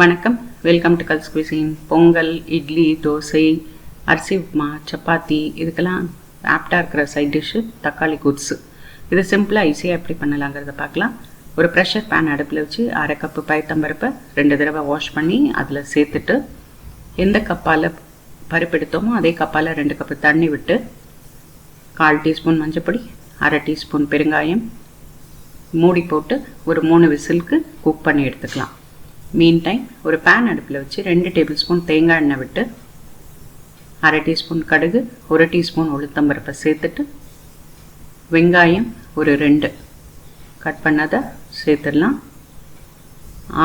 வணக்கம். Welcome to கல்ஸ் cuisine Pongal idli dosa அரிசி உப்புமா சப்பாத்தி இதுக்கெல்லாம் ஆப்டாக இருக்கிற சைட் டிஷ்ஷு தக்காளி குட்ஸு இது சிம்பிளாக ஈஸியாக எப்படி பண்ணலாங்கிறத பார்க்கலாம். ஒரு ப்ரெஷர் பேன் அடுப்பில் வச்சு அரை கப்பு பயத்தம்பருப்பை ரெண்டு தடவை வாஷ் பண்ணி அதில் சேர்த்துட்டு எந்த கப்பால் பருப்பு எடுத்தோமோ அதே கப்பால் ரெண்டு கப்பு தண்ணி விட்டு கால் டீஸ்பூன் மஞ்சப்பொடி அரை டீஸ்பூன் பெருங்காயம் மூடி போட்டு ஒரு மூணு விசிலுக்கு குக் பண்ணி எடுத்துக்கலாம். மீன் டைம் ஒரு பேன் அடுப்பில் வச்சு ரெண்டு டேபிள் ஸ்பூன் தேங்காய் எண்ணெய் விட்டு அரை டீஸ்பூன் கடுகு ஒரு டீஸ்பூன் உளுத்தம்பருப்பை சேர்த்துட்டு வெங்காயம் ஒரு ரெண்டு. கட் பண்ணதை சேர்த்துடலாம்.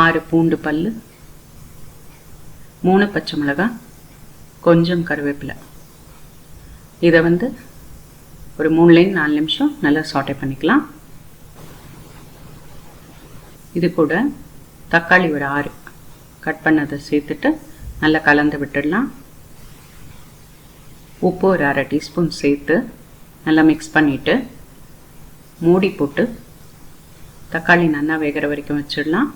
ஆறு பூண்டு பல் மூணு பச்சை மிளகாய் கொஞ்சம் கருவேப்பிலை. இதை வந்து ஒரு மூணுலேருந்து நாலு நிமிஷம் நல்லா சாட்டை பண்ணிக்கலாம். இது கூட தக்காளி ஒரு ஆறு. கட் பண்ணதை சேர்த்துட்டு நல்லா கலந்து விட்டுடலாம். உப்பு ஒரு அரை டீஸ்பூன் சேர்த்து நல்லா மிக்ஸ் பண்ணிவிட்டு மூடி போட்டு தக்காளி நல்லா வேகிற வரைக்கும் வச்சிடலாம்.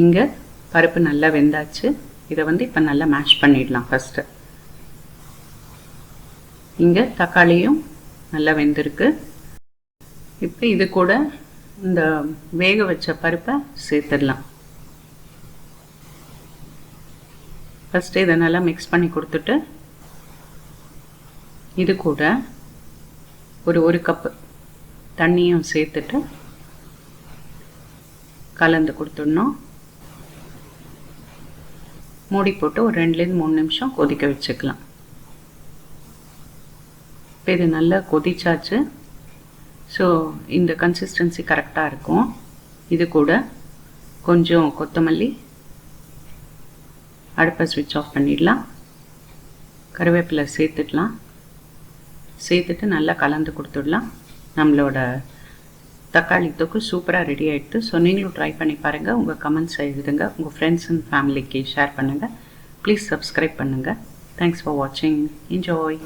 இங்கே பருப்பு நல்லா வெந்தாச்சு. இதை வந்து இப்போ நல்லா மேஷ் பண்ணிடலாம் ஃபஸ்ட்டு இங்கே தக்காளியும் நல்லா வெந்திருக்கு. இப்போ இது கூட இந்த வேக வச்ச பருப்பை சேர்த்துடலாம். ஃபஸ்ட்டு இதை நல்லா மிக்ஸ் பண்ணி கொடுத்துட்டு இது கூட ஒரு ஒரு கப்பு தண்ணியும் சேர்த்துட்டு கலந்து கொடுத்துடணும். மூடி போட்டு ஒரு ரெண்டுலேருந்து மூணு நிமிஷம் கொதிக்க வச்சுக்கலாம். இப்போ இது நல்லா கொதிச்சாச்சு. ஸோ இந்த கன்சிஸ்டன்சி கரெக்டாக இருக்கும். இது கூட கொஞ்சம் கொத்தமல்லி. அடுப்பை ஸ்விட்ச் ஆஃப் பண்ணிடலாம். கருவேப்பிலை சேர்த்துடலாம் சேர்த்துட்டு நல்லா கலந்து கொடுத்துடலாம். நம்மளோட தக்காளி தொக்கு சூப்பராக ரெடி ஆகிடுது ஸோ நீங்களும் ட்ரை பண்ணி பாருங்கள் உங்கள் கமெண்ட்ஸ் எழுதுங்க. உங்கள் ஃப்ரெண்ட்ஸ் அண்ட் ஃபேமிலிக்கு ஷேர் பண்ணுங்கள் ப்ளீஸ் சப்ஸ்கிரைப் பண்ணுங்கள் தேங்க்ஸ் ஃபார் வாட்சிங் என்ஜாய்